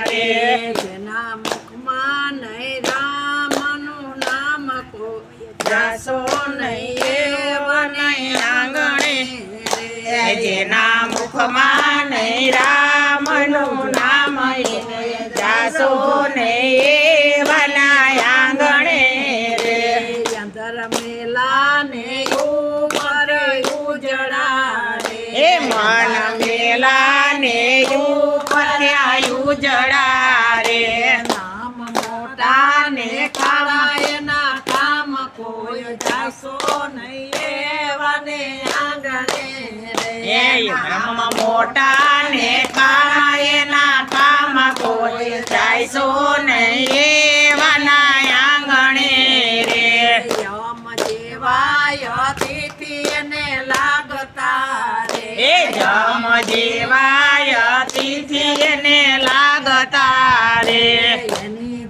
રે જેના મુખમાં નહીં રામનું નામ કોઈ જાશો નહીં એવા નહીં આંગણે જેના મુખમાં નહીં રામનું ઉપર્યાયું જડા રે. નામ મોટા ને ખાવા ના કામ કોઈ જાસો નહીં એવા આંગણે રે. બ્રહ્મ મોટા ને કાયના કામ કોઈ જાયસો નહીં એવાના આંગણે રે. યમ જેવાય તિથિ ને લાગતા રે. જમ જેવાય લાગતા એની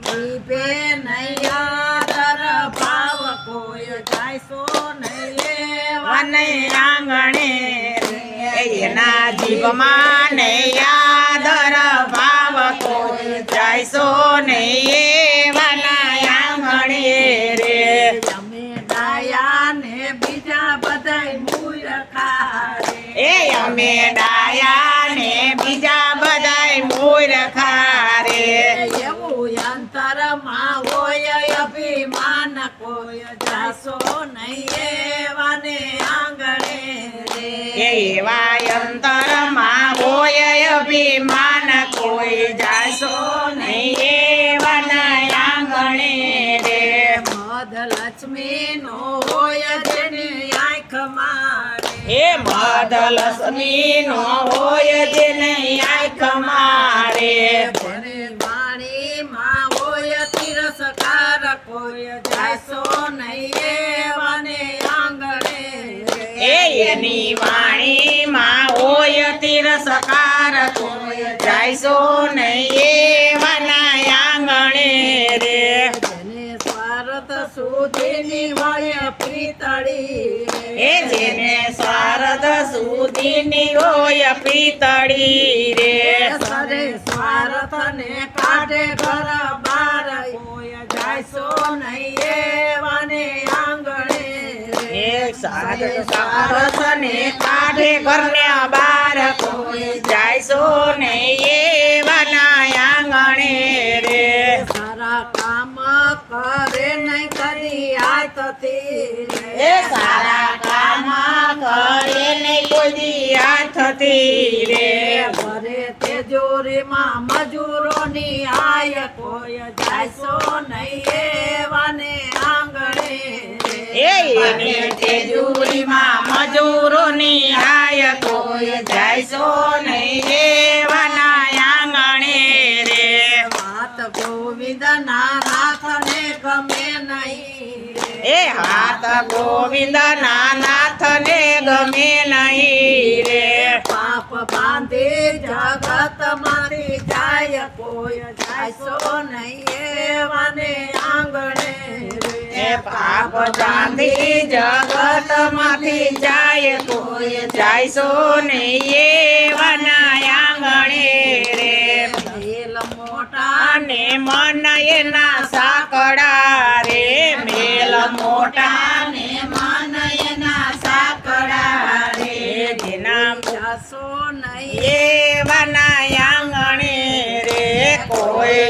ભાવ કોઈ જાયસો નહીં લેવાને આંગણે એના જીવમાં ને યાદર ભાવ કોઈ જાયસો નહીં એવાના આંગણે રે. અમે ડાયા ને બીજા બધાય મૂર્ખા રે એ અમે ડાયા જાશો નહીં આંગણે એવા અંતરમાં હોય અભિમાન કોઈ જાશો નહીં એવાના આંગણે રે. મધ લક્ષ્મી નો હોય જેની આંખ મારે. હે મદલક્ષ્મી નો હોય જેને આંખ મારે. એની વાણીમાં હોય તીર કોઈ જાયસો નહીં એવાના આંગણે રે. સ્વાર્થ સુધીની હોય પ્રીતળી એ જેને સ્વાર્થ સુધીની હોય પિતળી રે. સરે સ્વાર્થ ને કાઢે ઘર બાર. કોઈ જાયસો નહીં એવાને સાર સારસ ને કાઢે ઘરને બાર. કોઈ જાયસો નહીં એવાના આંગણે રે. સારા કામ કરે નહીં કરી હાથથી રે. સારા કામ કરે ને કોઈ હાથથી રે. ભરે તેજોરીમાં મજૂરોની આય. કોઈ જાયશો નહીં એવાને એ તેજુરીમાં મજૂરોની આય કોઈ જાયશો નહીં એવાના આંગણે રે. માત ગોવિંદ ના નાથને ગમે નહીં એ હાથ ગોવિંદના નાથ ને ગમે નહીં રે. પાપ બાંધી જગત મારી જાય. કોઈ જાયશો નહીં એવાને આંગણે એ પાપ ચાંદી જગતમાંથી જાય કોઈ જાયશો નહીં એવાના આંગણે રે. મેલ મોટા અને મન એના સાકડા રે. મેલ મોટા ને માનયના સાકડા રે. જેના જાસો નહીં. એવાના આંગણે રે. કોઈ